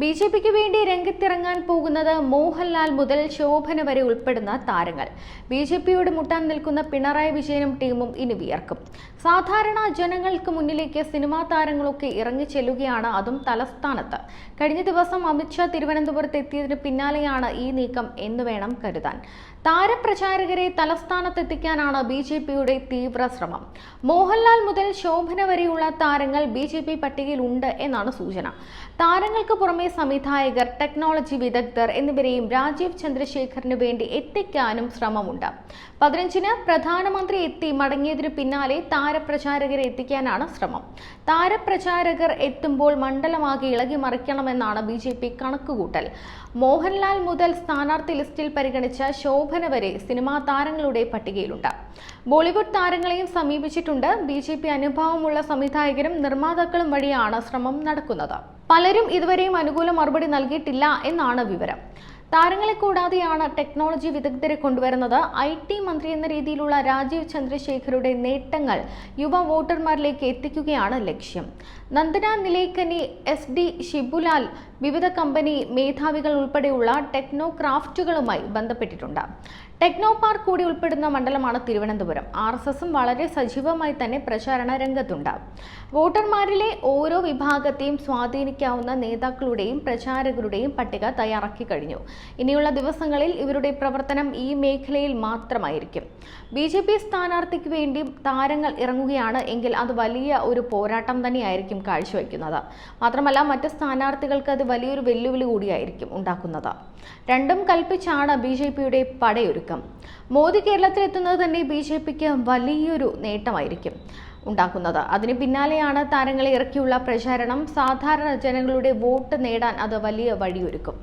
B J പിക്ക് വേണ്ടി രംഗത്തിറങ്ങാൻ പോകുന്നത് മോഹൻലാൽ മുതൽ ശോഭന വരെ ഉൾപ്പെടുന്ന താരങ്ങൾ. ബി ജെ പിയോട് മുട്ടാൻ നിൽക്കുന്ന പിണറായി വിജയനും ടീമും ഇനി വിയർക്കും. സാധാരണ ജനങ്ങൾക്ക് മുന്നിലേക്ക് സിനിമാ താരങ്ങളൊക്കെ ഇറങ്ങി ചെല്ലുകയാണ് അതും തലസ്ഥാനത്ത്. കഴിഞ്ഞ ദിവസം അമിത്ഷാ തിരുവനന്തപുരത്ത് എത്തിയതിന് പിന്നാലെയാണ് ഈ നീക്കം എന്ന് വേണം കരുതാൻ. താരപ്രചാരകരെ തലസ്ഥാനത്തെത്തിക്കാനാണ് ബി ജെ പിയുടെ തീവ്ര ശ്രമം. മോഹൻലാൽ മുതൽ ശോഭന വരെയുള്ള താരങ്ങൾ ബി ജെ പി പട്ടികയിലുണ്ട് എന്നാണ് സൂചന. താരങ്ങൾക്ക് പുറമെ സംവിധായകർ ടെക്നോളജി വിദഗ്ധർ എന്നിവരെയും രാജീവ് ചന്ദ്രശേഖറിന് വേണ്ടി എത്തിക്കാനും ശ്രമമുണ്ട്. പതിനഞ്ചിന് പ്രധാനമന്ത്രി എത്തി മടങ്ങിയതിനു പിന്നാലെ താരപ്രചാരകരെ എത്തിക്കാനാണ് ശ്രമം. താരപ്രചാരകർ എത്തുമ്പോൾ മണ്ഡലമാകെ ഇളകി മറിക്കണമെന്നാണ് ബി ജെ പി കണക്കുകൂട്ടൽ. മോഹൻലാൽ മുതൽ സ്ഥാനാർത്ഥി ലിസ്റ്റിൽ പരിഗണിച്ച ശോഭന വരെ സിനിമാ താരങ്ങളുടെ പട്ടികയിലുണ്ട്. ബോളിവുഡ് താരങ്ങളെയും സമീപിച്ചിട്ടുണ്ട്. ബി ജെ പി അനുഭവമുള്ള സംവിധായകരും നിർമ്മാതാക്കളും വഴിയാണ് ശ്രമം നടക്കുന്നത്. പലരും ഇതുവരെയും അനുകൂല മറുപടി നൽകിയിട്ടില്ല എന്നാണ് വിവരം. താരങ്ങളെ കൂടാതെയാണ് ടെക്നോളജി വിദഗ്ധരെ കൊണ്ടുവരുന്നത്. ഐ ടി മന്ത്രി എന്ന രീതിയിലുള്ള രാജീവ് ചന്ദ്രശേഖരുടെ നേട്ടങ്ങൾ യുവ വോട്ടർമാരിലേക്ക് എത്തിക്കുകയാണ് ലക്ഷ്യം. നന്ദന നിലേക്കനി എസ് ഡി ഷിബുലാൽ വിവിധ കമ്പനി മേധാവികൾ ഉൾപ്പെടെയുള്ള ടെക്നോ ക്രാഫ്റ്റുകളുമായി ബന്ധപ്പെട്ടിട്ടുണ്ട്. ടെക്നോ പാർക്ക് കൂടി ഉൾപ്പെടുന്ന മണ്ഡലമാണ് തിരുവനന്തപുരം. ആർ എസ് എസും വളരെ സജീവമായി തന്നെ പ്രചാരണ രംഗത്തുണ്ട്. വോട്ടർമാരിലെ ഓരോ വിഭാഗത്തെയും സ്വാധീനിക്കാവുന്ന നേതാക്കളുടെയും പ്രചാരകരുടെയും പട്ടിക തയ്യാറാക്കി കഴിഞ്ഞു. ഇനിയുള്ള ദിവസങ്ങളിൽ ഇവരുടെ പ്രവർത്തനം ഈ മേഖലയിൽ മാത്രമായിരിക്കും. ബി ജെ പി സ്ഥാനാർത്ഥിക്ക് വേണ്ടി താരങ്ങൾ ഇറങ്ങുകയാണ് എങ്കിൽ അത് വലിയ ഒരു പോരാട്ടം തന്നെയായിരിക്കും കാഴ്ചവെക്കുന്നത്. മാത്രമല്ല മറ്റ് സ്ഥാനാർത്ഥികൾക്ക് അത് വലിയൊരു വെല്ലുവിളി കൂടിയായിരിക്കും ഉണ്ടാക്കുന്നത്. രണ്ടും കൽപ്പിച്ചാണ് ബി ജെ പിയുടെ പടയൊരുക്കം. മോദി കേരളത്തിലെത്തുന്നത് തന്നെ ബി ജെ പിക്ക് വലിയൊരു നേട്ടമായിരിക്കും ഉണ്ടാക്കുന്നത്. അതിന് പിന്നാലെയാണ് താരങ്ങളെ ഇറക്കിയുള്ള പ്രചാരണം. സാധാരണ ജനങ്ങളുടെ വോട്ട് നേടാൻ അത് വലിയ വഴിയൊരുക്കും.